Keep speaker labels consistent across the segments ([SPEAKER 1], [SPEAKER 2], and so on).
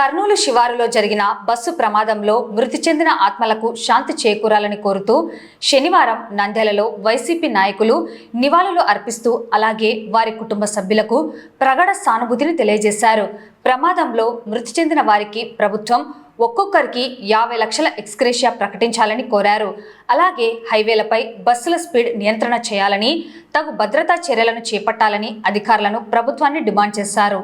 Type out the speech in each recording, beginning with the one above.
[SPEAKER 1] కర్నూలు శివారులో జరిగిన బస్సు ప్రమాదంలో మృతి చెందిన ఆత్మలకు శాంతి చేకూరాలని కోరుతూ శనివారం నంద్యాలలో వైసీపీ నాయకులు నివాళులు అర్పిస్తూ అలాగే వారి కుటుంబ సభ్యులకు ప్రగాఢ సానుభూతిని తెలియజేశారు. ప్రమాదంలో మృతి చెందిన వారికి ప్రభుత్వం ఒక్కొక్కరికి యాభై లక్షల ఎక్స్క్రేషియా ప్రకటించాలని కోరారు. అలాగే హైవేలపై బస్సుల స్పీడ్ నియంత్రణ చేయాలని తగు భద్రతా చర్యలను చేపట్టాలని అధికారులను ప్రభుత్వాన్ని డిమాండ్ చేశారు.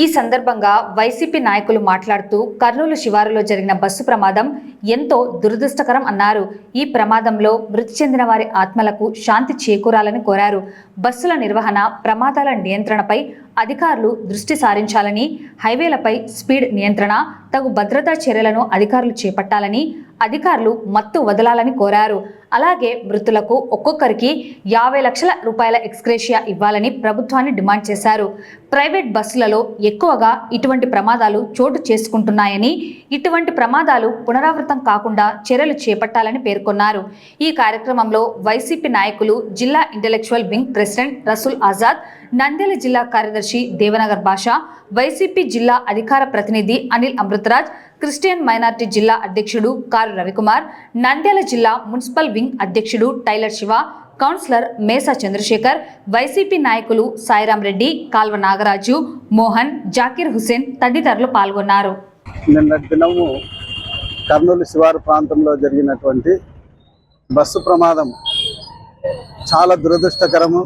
[SPEAKER 1] ఈ సందర్భంగా వైసీపీ నాయకులు మాట్లాడుతూ కర్నూలు శివారులో జరిగిన బస్సు ప్రమాదం ఎంతో దురదృష్టకరం అన్నారు. ఈ ప్రమాదంలో మృతి చెందిన వారి ఆత్మలకు శాంతి చేకూరాలని కోరారు. బస్సుల నిర్వహణ ప్రమాదాల నియంత్రణపై అధికారులు దృష్టి సారించాలని హైవేలపై స్పీడ్ నియంత్రణ తగు భద్రతా చర్యలను అధికారులు చేపట్టాలని అధికారులు మత్తు వదలాలని కోరారు. అలాగే మృతులకు ఒక్కొక్కరికి యాభై లక్షల రూపాయల ఎక్స్క్రేషియా ఇవ్వాలని ప్రభుత్వాన్ని డిమాండ్ చేశారు. ప్రైవేట్ బస్సులలో ఎక్కువగా ఇటువంటి ప్రమాదాలు చోటు చేసుకుంటున్నాయని ఇటువంటి ప్రమాదాలు పునరావృతం కాకుండా చర్యలు చేపట్టాలని పేర్కొన్నారు. ఈ కార్యక్రమంలో వైసీపీ నాయకులు జిల్లా intellectual wing president Rasool Azad Nandyal జిల్లా కార్యదర్శి దేవనగర్ భాష వైసీపీ జిల్లా అధికార ప్రతినిధి అనిల్ అమృతరాజ్ క్రిస్టియన్ మైనార్టీ జిల్లా అధ్యక్షుడు కారు రవికుమార్ నంద్యాల జిల్లా మున్సిపల్ వింగ్ అధ్యక్షుడు టైలర్ శివ కౌన్సిలర్ మేసా చంద్రశేఖర్ వైసీపీ నాయకులు సాయిరాం రెడ్డి కాల్వ నాగరాజు మోహన్ జాకీర్ హుసేన్ తదితరులు పాల్గొన్నారు.
[SPEAKER 2] దినము కర్నూలు శివారు ప్రాంతంలో జరిగినటువంటి బస్సు ప్రమాదం చాలా దురదృష్టకరము.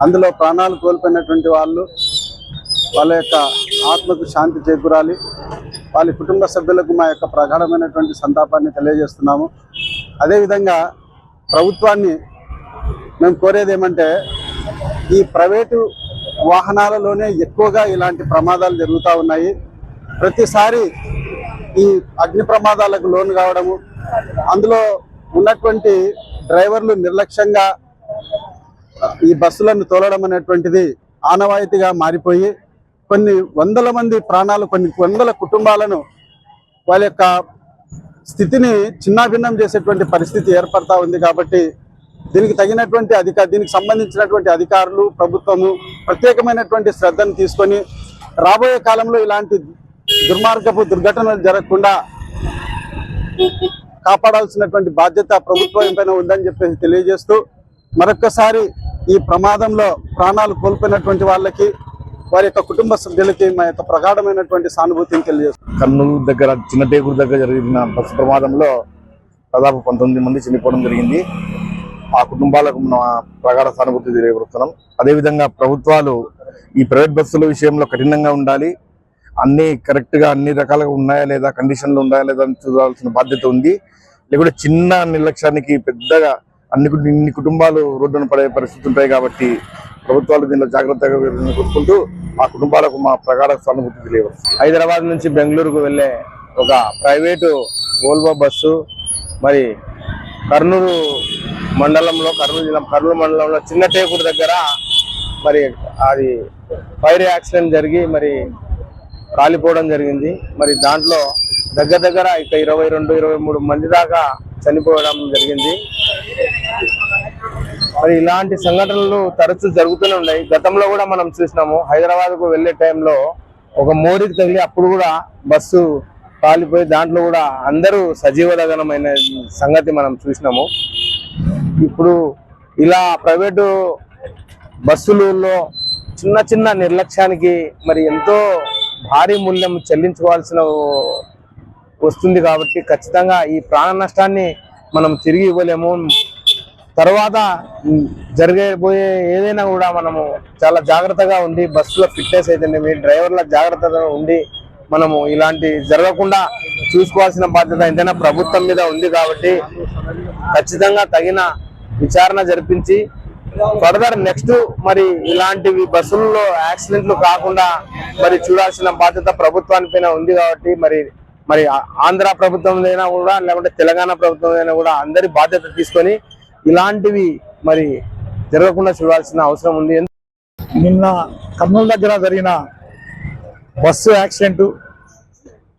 [SPEAKER 2] అందులో ప్రాణాలు కోల్పోయినటువంటి వాళ్ళు వాళ్ళ యొక్క ఆత్మకు శాంతి చేకూరాలి. వాళ్ళ కుటుంబ సభ్యులకు మా యొక్క ప్రగాఢమైనటువంటి సంతాపాన్ని తెలియజేస్తున్నాము. అదేవిధంగా ప్రభుత్వాన్ని మేము కోరేది ఏమంటే ఈ ప్రైవేటు వాహనాలలోనే ఎక్కువగా ఇలాంటి ప్రమాదాలు జరుగుతూ ఉన్నాయి. ప్రతిసారి ఈ అగ్ని ప్రమాదాలకు లోను కావడము అందులో ఉన్నటువంటి డ్రైవర్లు నిర్లక్ష్యంగా ఈ బస్సులను తోలడం అనేటువంటిది ఆనవాయితీగా మారిపోయి కొన్ని వందల మంది ప్రాణాలు కొన్ని వందల కుటుంబాలను వాళ్ళ యొక్క స్థితిని చిన్నాభిన్నం చేసేటువంటి పరిస్థితి ఏర్పడతా ఉంది కాబట్టి దీనికి తగినటువంటి అధిక దీనికి సంబంధించినటువంటి అధికారులు ప్రభుత్వము ప్రత్యేకమైనటువంటి శ్రద్ధను తీసుకొని రాబోయే కాలంలో ఇలాంటి దుర్మార్గపు దుర్ఘటనలు జరగకుండా కాపాడాల్సినటువంటి బాధ్యత ప్రభుత్వం పైన ఉందని చెప్పేసి తెలియజేస్తూ మరొక్కసారి ఈ ప్రమాదంలో ప్రాణాలు కోల్పోయినటువంటి వాళ్ళకి వారి యొక్క కుటుంబ సభ్యులకి మా యొక్క ప్రగాఢమైనటువంటి సానుభూతిని తెలియజేస్తాం
[SPEAKER 3] కర్నూలు దగ్గర చిన్న టేకూరు దగ్గర జరిగిన బస్సు ప్రమాదంలో దాదాపు పంతొమ్మిది మంది చనిపోవడం జరిగింది. ఆ కుటుంబాలకు మా ప్రగాఢ సానుభూతి తెలియపరుస్తున్నాం. అదేవిధంగా ప్రభుత్వాలు ఈ ప్రైవేట్ బస్సుల విషయంలో కఠినంగా ఉండాలి. అన్నీ కరెక్ట్గా అన్ని రకాలుగా ఉన్నాయా లేదా కండిషన్లు ఉన్నాయా లేదా అని చూడాల్సిన బాధ్యత ఉంది. లేకుంటే చిన్న నిర్లక్ష్యానికి పెద్దగా అన్ని ఇన్ని కుటుంబాలు రోడ్డున పడే పరిస్థితి ఉంటాయి కాబట్టి ప్రభుత్వాలు దీనిలో జాగ్రత్తగా కోరుకుంటూ ఆ కుటుంబాలకు మా ప్రగాఢ సానుభూతి తెలియవచ్చు హైదరాబాద్ నుంచి బెంగళూరుకు వెళ్ళే ఒక ప్రైవేటు ఓల్వో బస్సు మరి కర్నూలు మండలంలో కర్నూలు జిల్లా కర్నూలు మండలంలో చిన్న టేకూరు దగ్గర మరి అది ఫైర్ యాక్సిడెంట్ జరిగి మరి కాలిపోవడం జరిగింది. మరి దాంట్లో దగ్గర దగ్గర ఇక ఇరవై రెండు ఇరవై మూడు మంది దాకా చనిపోవడం జరిగింది. మరి ఇలాంటి సంఘటనలు తరచూ జరుగుతూనే ఉన్నాయి. గతంలో కూడా మనం చూసినాము హైదరాబాద్కు వెళ్ళే టైంలో ఒక మోరికి తగిలి అప్పుడు కూడా బస్సు కాలిపోయి దాంట్లో కూడా అందరూ సజీవ దగనమైన సంగతి మనం చూసినాము. ఇప్పుడు ఇలా ప్రైవేటు బస్సులలో చిన్న చిన్న నిర్లక్ష్యానికి మరి ఎంతో భారీ మూల్యం చెల్లించుకోవాల్సిన వస్తుంది కాబట్టి ఖచ్చితంగా ఈ ప్రాణ నష్టాన్ని మనం తిరిగి ఇవ్వలేము. తర్వాత ఉమ్, జరగబోయే ఏదైనా కూడా మనము చాలా జాగ్రత్తగా ఉండి బస్సులో ఫిట్నెస్ అయితేనేమి డ్రైవర్ల జాగ్రత్తగా ఉండి మనము ఇలాంటి జరగకుండా చూసుకోవాల్సిన బాధ్యత ఏదైనా ప్రభుత్వం మీద ఉంది కాబట్టి ఖచ్చితంగా తగిన విచారణ జరిపించి ఫర్దర్ నెక్స్ట్ మరి ఇలాంటివి బస్సుల్లో యాక్సిడెంట్లు కాకుండా మరి చూడాల్సిన బాధ్యత ప్రభుత్వాని పైన ఉంది కాబట్టి మరి మరి ఆంధ్ర ప్రభుత్వం అయినా కూడా లేకుంటే తెలంగాణ ప్రభుత్వం అయినా కూడా అందరి బాధ్యత తీసుకొని ఇలాంటివి మరి జరగకుండా చూడాల్సిన అవసరం ఉంది.
[SPEAKER 4] నిన్న కర్నూలు దగ్గర జరిగిన బస్సు యాక్సిడెంట్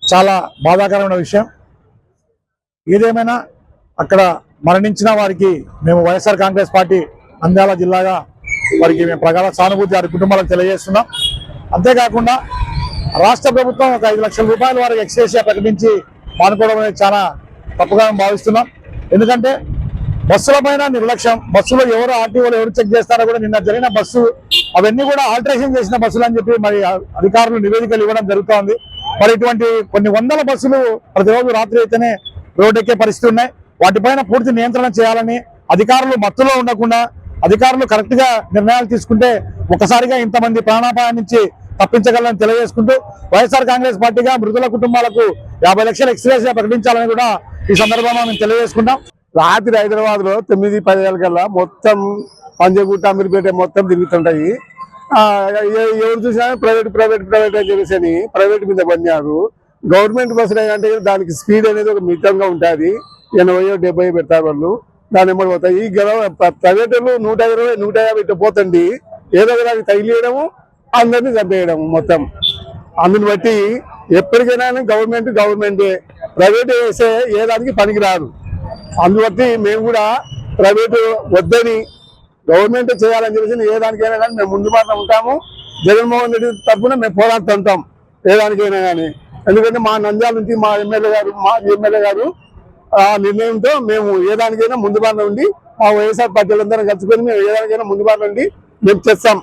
[SPEAKER 4] చాలా బాధాకరమైన విషయం. ఏదేమైనా అక్కడ మరణించిన వారికి మేము వైఎస్ఆర్ కాంగ్రెస్ పార్టీ నంద్యాల జిల్లాగా వారికి మేము ప్రగాఢ సానుభూతి వారి కుటుంబాలకు తెలియజేస్తున్నాం. అంతేకాకుండా రాష్ట్ర ప్రభుత్వం ఒక ఐదు లక్షల రూపాయల వరకు ఎక్స్చేసియా ప్రకటించి మానుకోవడం అనేది చాలా తప్పుగా మేము భావిస్తున్నాం. ఎందుకంటే బస్సుల పైన నిర్లక్ష్యం బస్సులో ఎవరు ఆర్టీఓలు ఎవరు చెక్ చేస్తారో కూడా నిన్న జరిగిన బస్సు అవన్నీ కూడా ఆల్టరేషన్ చేసిన బస్సులు అని చెప్పి మరి అధికారులు నివేదికలు ఇవ్వడం జరుగుతోంది. మరి ఇటువంటి కొన్ని వందల బస్సులు ప్రతిరోజు రాత్రి అయితేనే రోడ్డెక్కే పరిస్థితి ఉన్నాయి. వాటిపైన పూర్తి నియంత్రణ చేయాలని అధికారులు మత్తులో ఉండకుండా అధికారులు కరెక్ట్గా నిర్ణయాలు తీసుకుంటే ఒకసారిగా ఇంతమంది ప్రాణాపాయం నుంచి తప్పించగలని తెలియజేసుకుంటూ వైఎస్ఆర్ కాంగ్రెస్ పార్టీగా మృతుల కుటుంబాలకు యాభై లక్షల ఎక్స్గ్రేషియా ప్రకటించాలని కూడా ఈ సందర్భంగా మేము తెలియజేసుకుంటాం.
[SPEAKER 5] రాత్రి హైదరాబాద్లో తొమ్మిది పది కల్లా మొత్తం పంజగుట్ట అమీర్పేట మొత్తం తిరుగుతుంటాయి. ఎవరు చూసినా ప్రైవేట్ ప్రైవేట్ ప్రైవేట్ అని చెప్పేసి అని ప్రైవేట్ మీద పనిచారు గవర్నమెంట్ బస్సులు ఏంటంటే దానికి స్పీడ్ అనేది ఒక మితంగా ఉంటుంది. ఎనభై డెబ్బై పెడతారు వాళ్ళు. దాని ఎమ్మడి పోతాయి. ఈ ప్రైవేట్ నూట ఇరవై నూట యాభై ఇట్లా పోతండి. ఏదో దానికి తగిలియడము అందరినీ చంపేయడం మొత్తం. అందుని బట్టి ఎప్పటికైనా గవర్నమెంట్ గవర్నమెంటే. ప్రైవేట్ వేసే ఏ దానికి పనికిరాదు. అందుబట్టి మేము కూడా ప్రైవేటు వద్దని గవర్నమెంట్ చేయాలని చెప్పేసి ఏ దానికైనా కానీ మేము ముందు మాత్రం ఉంటాము. జగన్మోహన్ రెడ్డి తప్పున మేము పోరాడుతుంటాం ఏ దానికైనా కానీ. ఎందుకంటే మా నంద్యాల నుంచి మా ఎమ్మెల్యే గారు మా ఎమ్మెల్యే గారు ఆ నిర్ణయంతో మేము ఏ దానికైనా ముందు బారిన ఉండి మా వైఎస్ఆర్ పార్టీలందరం కలిసిపోయి మేము ఏ దానికైనా ముందు బారిన ఉండి మేము చేస్తాం.